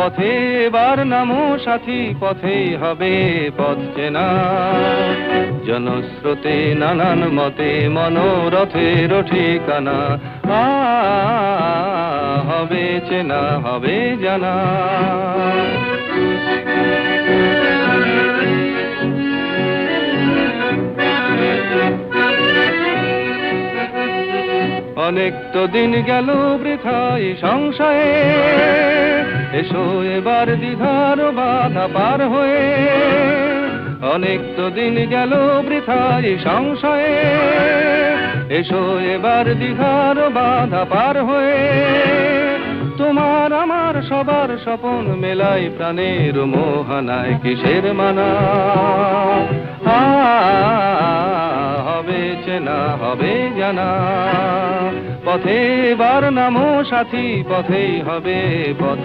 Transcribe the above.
পথে এবার নামো সাথী, পথে হবে পথ চেনা। জনস্রোতে নানান মতে মনোরথের ঠিকানা। হবে চেনা, হবে জানা। অনেক তো দিন গেল বৃথাই সংশয়ে। এসো এবার দ্বিধার বাধা পার হয়ে। অনেক তো দিন গেল বৃথাই সংশয়ে। এসো এবার দ্বিধার বাধা পার হয়ে। তোমার আমার সবার স্বপন মেলাই প্রাণের মোহনায় কিসের মানা? হবে চেনা, হবে জানা। পথে এবার নামো সাথী, পথেই হবে পথ